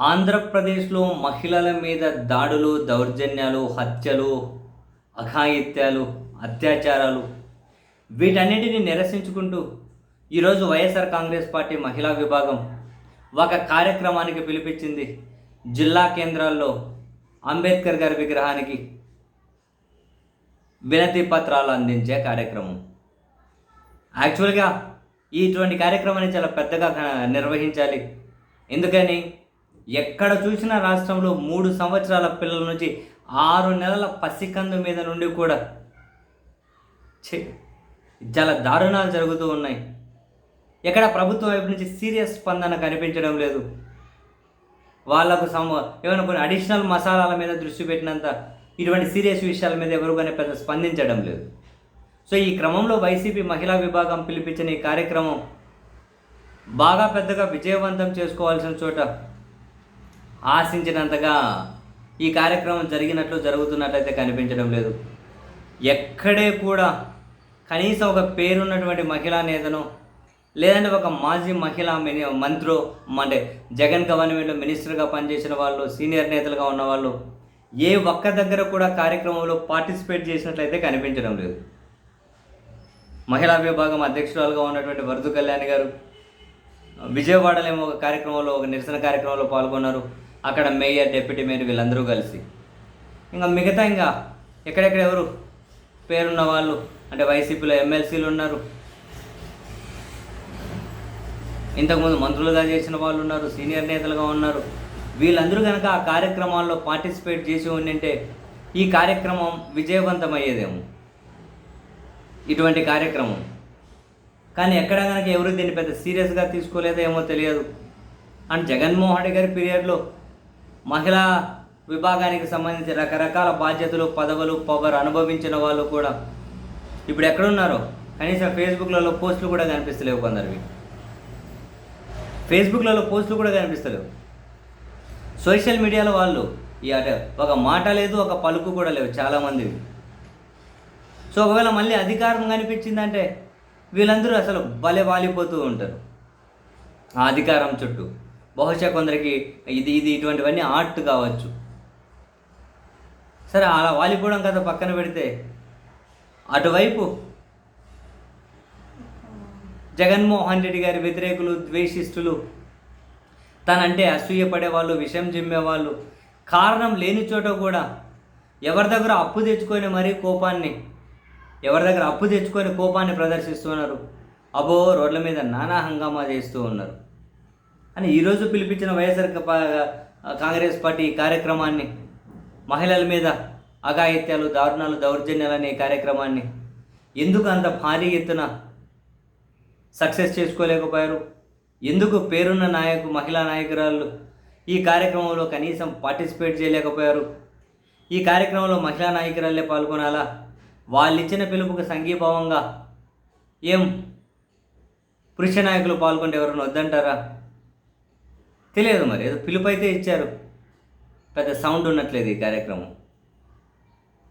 ఆంధ్రప్రదేశ్లో మహిళల మీద దాడులు దౌర్జన్యాలు హత్యలు అఘాయిత్యాలు అత్యాచారాలు వీటన్నిటిని నిరసించుకుంటూ ఈరోజు వైఎస్ఆర్ కాంగ్రెస్ పార్టీ మహిళా విభాగం ఒక కార్యక్రమానికి పిలిపించింది జిల్లా కేంద్రాల్లో అంబేద్కర్ గారి విగ్రహానికి వినతి పత్రాలు అందించే కార్యక్రమం. యాక్చువల్గా ఇటువంటి కార్యక్రమాన్ని చాలా పెద్దగా నిర్వహించాలి. ఎందుకని? ఎక్కడ చూసినా రాష్ట్రంలో మూడు సంవత్సరాల పిల్లల నుంచి ఆరు నెలల పసికందు మీద నుండి కూడా ఛీ, చాలా దారుణాలు జరుగుతూ ఉన్నాయి. ఎక్కడ ప్రభుత్వం వైపు నుంచి సీరియస్ స్పందన కనిపించడం లేదు. వాళ్ళకు సమ ఏమైనా కొన్ని అడిషనల్ మసాలాల మీద దృష్టి పెట్టినంత ఇటువంటి సీరియస్ విషయాల మీద ఎవరు కానీ పెద్ద స్పందించడం లేదు. సో ఈ క్రమంలో వైసీపీ మహిళా విభాగం పిలిపించిన ఈ కార్యక్రమం బాగా పెద్దగా విజయవంతం చేసుకోవాల్సిన చోట ఆశించినంతగా ఈ కార్యక్రమం జరిగినట్లు జరుగుతున్నట్లయితే కనిపించడం లేదు. ఎక్కడే కూడా కనీసం ఒక పేరున్నటువంటి మహిళా నేతను లేదంటే ఒక మాజీ మహిళా మిని మంత్రో అంటే జగన్ గవర్నమెంట్లో మినిస్టర్గా పనిచేసిన వాళ్ళు సీనియర్ నేతలుగా ఉన్నవాళ్ళు ఏ ఒక్క దగ్గర కూడా కార్యక్రమంలో పార్టిసిపేట్ చేసినట్లయితే కనిపించడం లేదు. మహిళా విభాగం అధ్యక్షురాలుగా ఉన్నటువంటి వరదు కళ్యాణ్ గారు విజయవాడలో ఏమో ఒక కార్యక్రమంలో ఒక నిరసన కార్యక్రమంలో పాల్గొన్నారు. అక్కడ మేయర్ డిప్యూటీ మేయర్ వీళ్ళందరూ కలిసి. ఇంకా మిగతా ఇంకా ఎక్కడెక్కడ ఎవరు? పేరున్న వాళ్ళు అంటే వైసీపీలో ఎమ్మెల్సీలు ఉన్నారు. ఇంతకుముందు మంత్రులుగా చేసిన వాళ్ళు ఉన్నారు సీనియర్ నేతలుగా ఉన్నారు. వీళ్ళందరూ కనుక ఆ కార్యక్రమాల్లో పార్టిసిపేట్ చేసి ఉండింటే ఈ కార్యక్రమం విజయవంతమయ్యేదేమో. ఇటువంటి కార్యక్రమం. కానీ ఎక్కడ కనుక ఎవరు దీన్ని పెద్ద సీరియస్గా తీసుకోలేదో ఏమో తెలియదు. అండ్ జగన్మోహన్ రెడ్డి గారి పీరియడ్లో మహిళా విభాగానికి సంబంధించి రకరకాల బాధ్యతలు పదవులు పవర్ అనుభవించిన వాళ్ళు కూడా ఇప్పుడు ఎక్కడున్నారో కనీసం ఫేస్బుక్లలో పోస్టులు కూడా కనిపిస్తలేవు కొందరివి. ఫేస్బుక్లలో పోస్టులు కూడా కనిపిస్తలేవు. సోషల్ మీడియాలో వాళ్ళు ఈ అట ఒక మాట లేదు ఒక పలుకు కూడా లేవు చాలామంది. సో ఒకవేళ మళ్ళీ అధికారం కనిపించిందంటే వీళ్ళందరూ అసలు భలే వాలిపోతూ ఉంటారు. ఆ అధికారం చుట్టూ. బహుశా కొందరికి ఇది ఇది ఇటువంటివన్నీ ఆర్ట్ కావచ్చు. సరే అలా వాలిపోవడం కదా పక్కన పెడితే. అటువైపు. జగన్మోహన్ రెడ్డి గారి వ్యతిరేకులు ద్వేషిస్తులు తనంటే అసూయపడేవాళ్ళు వాళ్ళు విషం జిమ్మేవాళ్ళు. కారణం లేని చోట కూడా ఎవరి దగ్గర అప్పు తెచ్చుకొని మరీ కోపాన్ని ఎవరి దగ్గర అప్పు తెచ్చుకొని కోపాన్ని ప్రదర్శిస్తున్నారు అబో రోడ్ల మీద నానా హంగామా చేస్తూ ఉన్నారు. అని ఈరోజు పిలిపించిన వైఎస్ఆర్ కాంగ్రెస్ పార్టీ కార్యక్రమాన్ని మహిళల మీద అఘాయిత్యాలు దారుణాలు దౌర్జన్యాలు అనే కార్యక్రమాన్ని ఎందుకు అంత భారీ ఎత్తున సక్సెస్ చేసుకోలేకపోయారు? ఎందుకు పేరున్న నాయకు మహిళా నాయకురాళ్ళు ఈ కార్యక్రమంలో కనీసం పార్టిసిపేట్ చేయలేకపోయారు? ఈ కార్యక్రమంలో మహిళా నాయకురాలే పాల్గొనాలా? వాళ్ళు ఇచ్చిన పిలుపుకు సంఘీభావంగా ఏం పురుష నాయకులు పాల్గొంటే ఎవరైనా వద్దంటారా? తెలియదు మరి. ఏదో పిలుపు అయితే ఇచ్చారు. పెద్ద సౌండ్ ఉన్నట్లేదు ఈ కార్యక్రమం.